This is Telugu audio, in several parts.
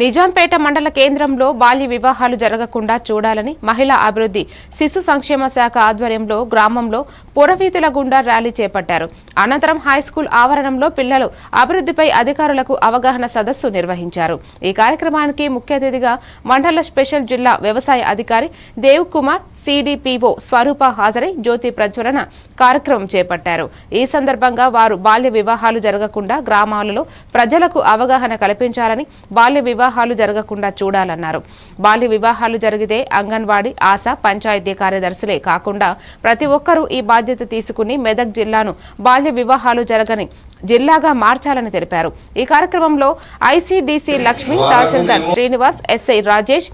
నిజాంపేట మండల కేంద్రంలో బాల్య వివాహాలు జరగకుండా చూడాలని మహిళా అభివృద్ధి శిశు సంక్షేమ శాఖ ఆధ్వర్యంలో గ్రామంలో పురవీధుల గుండా ర్యాలీ చేపట్టారు. అనంతరం హైస్కూల్ ఆవరణంలో పిల్లలు అభివృద్ధిపై అధికారులకు అవగాహన సదస్సు నిర్వహించారు. ఈ కార్యక్రమానికి ముఖ్య అతిథిగా మండల స్పెషల్ జిల్లా వ్యవసాయ అధికారి దేవ్ కుమార్ సిడిపిఓ స్వరూప హాజరై జ్యోతి ప్రజ్వలన కార్యక్రమం చేపట్టారు. ఈ సందర్భంగా వారు బాల్య వివాహాలు జరగకుండా గ్రామాలలో ప్రజలకు అవగాహన కల్పించాలని బాల్య వివాహ వివాహాలు జరగకుండా చూడాలన్నారు. బాల్య వివాహాలు జరిగితే అంగన్వాడీ ఆశా పంచాయతీ కార్యదర్శులే కాకుండా ప్రతి ఒక్కరూ ఈ బాధ్యత తీసుకుని మెదక్ జిల్లాను బాల్య వివాహాలు జరగని జిల్లాగా మార్చాలని తెలిపారు. ఈ కార్యక్రమంలో ICDC Lakshmi tahsildar Srinivas SI Rajesh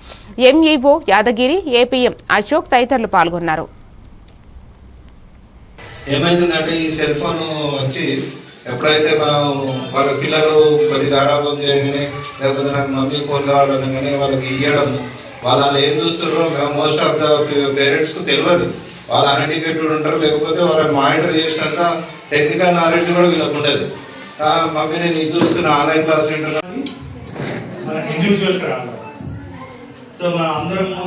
MEO Yadagiri APM Ashok తదితరులు పాల్గొన్నారు. ఏమైందంటే ఈ సెల్ ఫోన్ వచ్చి ఎప్పుడైతే మనం వాళ్ళ పిల్లలు కొద్ది గారాబం చేయగానే లేకపోతే నాకు మమ్మీ ఫోన్ కావాలనగానే వాళ్ళకి ఇవ్వడం వాళ్ళు ఏం ఏం మేము మోస్ట్ ఆఫ్ ద పేరెంట్స్కు తెలియదు వాళ్ళు అన్ఎడ్యుకేటెడ్ ఉంటారు లేకపోతే వాళ్ళని మానిటర్ చేసినంత టెక్నికల్ నాలెడ్జ్ కూడా వీళ్ళకు ఉండదు. మమ్మీ నేను ఇది చూస్తున్నా ఆన్లైన్ క్లాస్ వింటున్నా. మన ఇండివిజువల్కి రావాలి. సో మన అందరము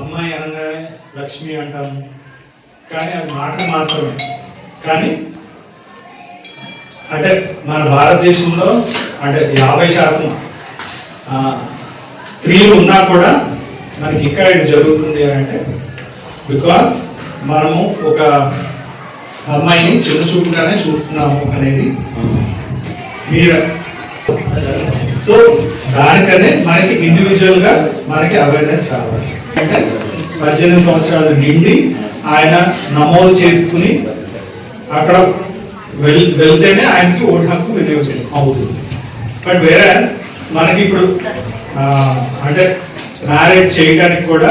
అమ్మాయి అనగానే లక్ష్మి అంటాము. కానీ అది మాట మాత్రమే. కానీ అంటే మన భారతదేశంలో అంటే యాభై శాతం స్త్రీలు ఉన్నా కూడా మనకి ఇక్కడ ఇది జరుగుతుంది అని అంటే బికాస్ మనము ఒక అమ్మాయిని చిన్న చూపుగానే చూస్తున్నాము అనేది మీరు సో దానికనే మనకి ఇండివిజువల్గా మనకి అవేర్నెస్ రావాలి. అంటే పద్దెనిమిది సంవత్సరాలు నిండి ఆయన నమోదు చేసుకుని అక్కడ వెల్ వెళ్తేనే ఆయనకి ఓటు హక్కు వినియోగం అవుతుంది. బట్ వేరే మనకి ఇప్పుడు అంటే మ్యారేజ్ చేయడానికి కూడా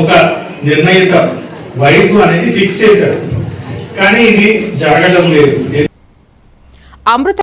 ఒక నిర్ణయిత వయసు అనేది ఫిక్స్ చేశారు కానీ ఇది జరగడం లేదు. అమృత